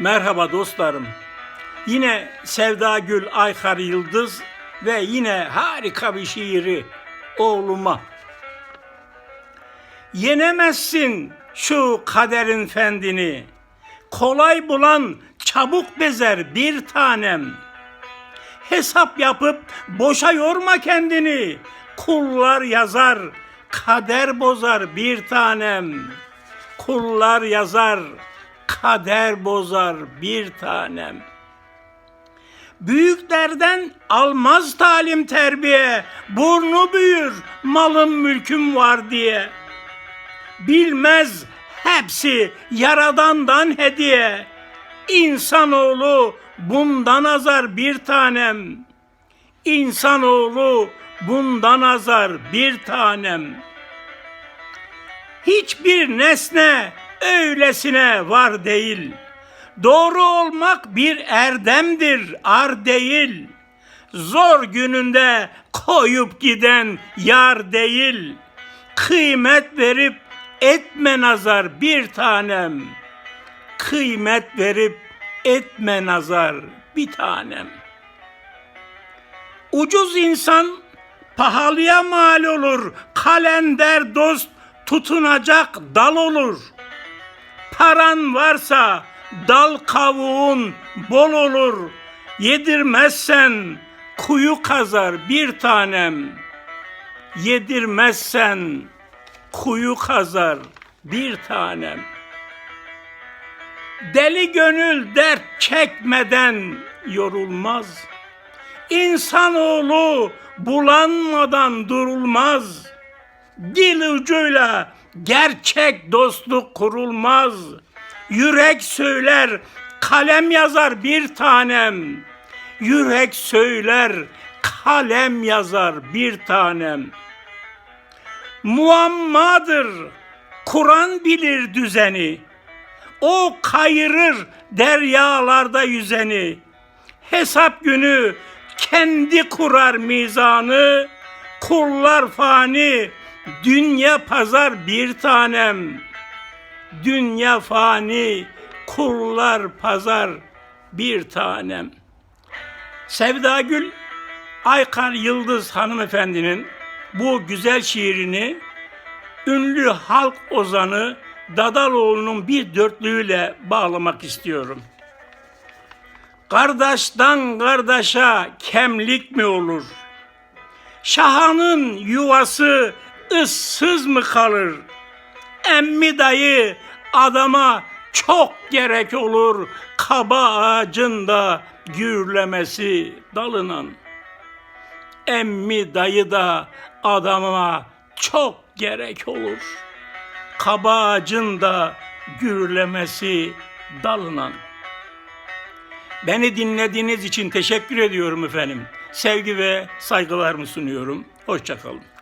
Merhaba dostlarım. Yine Sevda Gül Aykar Yıldız ve yine harika bir şiiri oğluma. Yenemezsin şu kaderin fendini. Kolay bulan çabuk bezer bir tanem. Hesap yapıp boşa yorma kendini. Kullar yazar, kader bozar bir tanem. Kullar yazar, kader bozar bir tanem. Büyüklerden almaz talim terbiye, burnu büyür malım mülküm var diye. Bilmez hepsi yaradandan hediye. İnsanoğlu bundan azar bir tanem. İnsanoğlu bundan azar bir tanem. Hiçbir nesne öylesine var değil. Doğru olmak bir erdemdir, ar değil. Zor gününde koyup giden yar değil. Kıymet verip etme nazar bir tanem. Kıymet verip etme nazar bir tanem. Ucuz insan pahalıya mal olur. Kalender dost tutunacak dal olur. Paran varsa dal kavuğun bol olur. Yedirmezsen kuyu kazar bir tanem. Yedirmezsen kuyu kazar bir tanem. Deli gönül dert çekmeden yorulmaz. İnsanoğlu bulanmadan durulmaz. Dil ucuyla gerçek dostluk kurulmaz. Yürek söyler, kalem yazar bir tanem. Yürek söyler, kalem yazar bir tanem. Muammadır, Kur'an bilir düzeni. O kayırır deryalarda yüzeni. Hesap günü kendi kurar mizanı. Kullar fani, dünya pazar bir tanem. Dünya fani, kullar pazar bir tanem. Sevda Gül Aykar Yıldız hanımefendinin bu güzel şiirini ünlü halk ozanı Dadaloğlu'nun bir dörtlüğüyle bağlamak istiyorum. Kardeşten kardeşe kemlik mi olur? Şahanın yuvası ıssız mı kalır? Emmi dayı adama çok gerek olur. Kaba ağacında gürlemesi dalının. Emmi dayı da adama çok gerek olur. Kaba ağacın da gürlemesi dalının. Beni dinlediğiniz için teşekkür ediyorum efendim. Sevgi ve saygılarımı sunuyorum. Hoşçakalın.